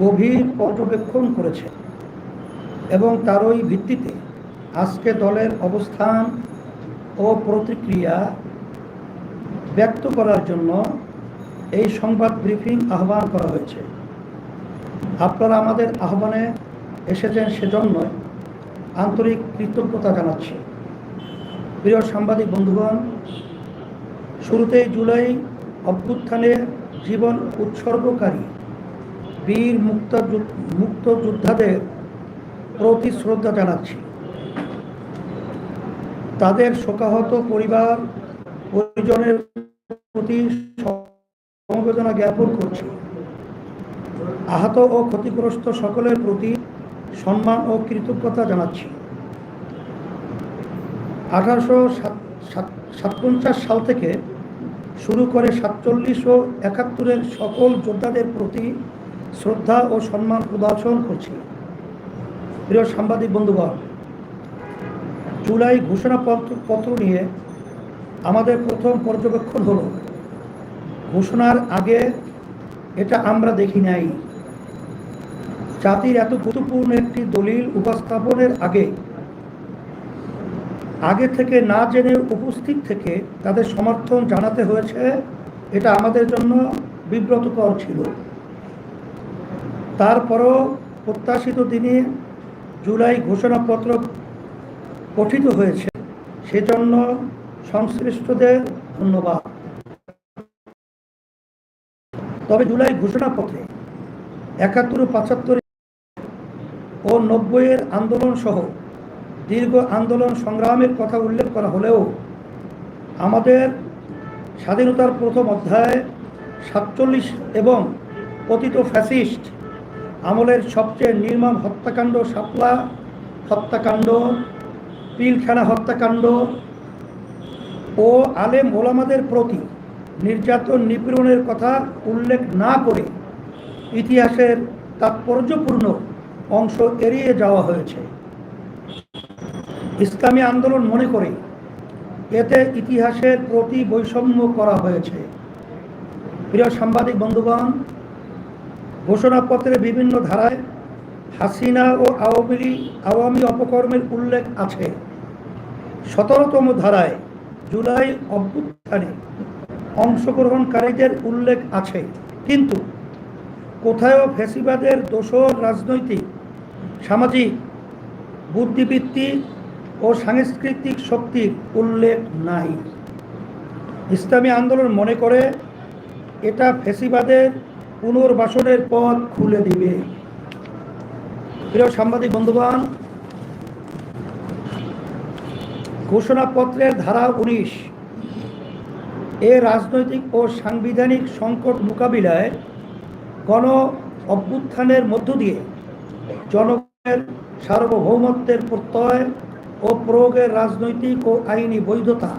গভীর পর্যবেক্ষণ করেছে এবং তারই ভিত্তিতে আজকে দলের অবস্থান ও প্রতিক্রিয়া ব্যক্ত করার জন্য এই সংবাদ ব্রিফিং আহ্বান করা হয়েছে। আপনারা আমাদের আহ্বানে এসেছেন সেজন্য আন্তরিক কৃতজ্ঞতা জানাচ্ছি। প্রিয় সাংবাদিক বন্ধুগণ, শুরুতেই জুলাই অভ্যুত্থানে জীবন উৎসর্গকারী বীর মুক্ত মুক্ত যোদ্ধাদের প্রতি শ্রদ্ধা জানাচ্ছি। তাদের শোকাহত পরিবার পরিজনের প্রতি সমবেদনা জ্ঞাপন করছি। আহত ও ক্ষতিগ্রস্ত সকলের প্রতি সম্মান ও কৃতজ্ঞতা জানাচ্ছি। আঠারোশো সাতপঞ্চাশ সাল থেকে শুরু করে সাতচল্লিশ ও একাত্তরের সকল যোদ্ধাদের প্রতি শ্রদ্ধা ও সম্মান প্রদর্শন করছি প্রিয় সাংবাদিক বন্ধুগণ, জুলাই ঘোষণাপত্র পত্র নিয়ে আমাদের প্রথম পর্যবেক্ষণ হলো, ঘোষণার আগে এটা আমরা দেখি নাই। জাতির এত গুরুত্বপূর্ণ একটি দলিল উপস্থাপনের আগে আগে থেকে না জেনে উপস্থিত থেকে তাদের সমর্থন জানাতে হয়েছে, এটা আমাদের জন্য বিব্রতকর ছিল। তারপরও প্রত্যাশিত দিনে জুলাই ঘোষণাপত্র গঠিত হয়েছে। সেজন্য সংশ্লিষ্টদের ধন্যবাদ। তবে জুলাই ঘোষণাপত্রে একাত্তর, পঁচাত্তর ও নব্বইয়ের আন্দোলন সহ দীর্ঘ আন্দোলন সংগ্রামের কথা উল্লেখ করা হলেও আমাদের স্বাধীনতার প্রথম অধ্যায় সাতচল্লিশ এবং পতিত ফ্যাসিস্ট আমলের সবচেয়ে নির্মম হত্যাকাণ্ড সাপলা হত্যাকাণ্ড, পিলখানা হত্যাকাণ্ড ও আলেম ওলামাদের প্রতি নির্যাতন নিপীড়নের কথা উল্লেখ না করে ইতিহাসের তাৎপর্যপূর্ণ অংশ এড়িয়ে যাওয়া হয়েছে। ইসলামী আন্দোলন মনে করে এতে ইতিহাসের প্রতি বৈষম্য করা হয়েছে। প্রিয় সাংবাদিক বন্ধুগণ ঘোষণাপত্রের বিভিন্ন ধারায় হাসিনা ও আওয়ামী আওয়ামী অপকর্মের উল্লেখ আছে। সতেরোতম ধারায় জুলাই অভ্যুত্থানে অংশগ্রহণকারীদের উল্লেখ আছে। কিন্তু কোথাও ফেসিবাদের দোষর রাজনৈতিক, সামাজিক বুদ্ধিবৃত্তি ও সাংস্কৃতিক শক্তির উল্লেখ নাই। ইসলামী আন্দোলন মনে করে এটা ফেসিবাদের পুনর্বাসনের পথ খুলে দিবে। প্রিয় সাংবাদিক বন্ধুগণ, ঘোষণাপত্রের ধারা উনিশ এ রাজনৈতিক ও সাংবিধানিক সংকট মোকাবিলায় গণ অভ্যুত্থানের মধ্য দিয়ে জনগণের সার্বভৌমত্বের প্রত্যয় ও প্রয়োগের রাজনৈতিক ও আইনি বৈধতা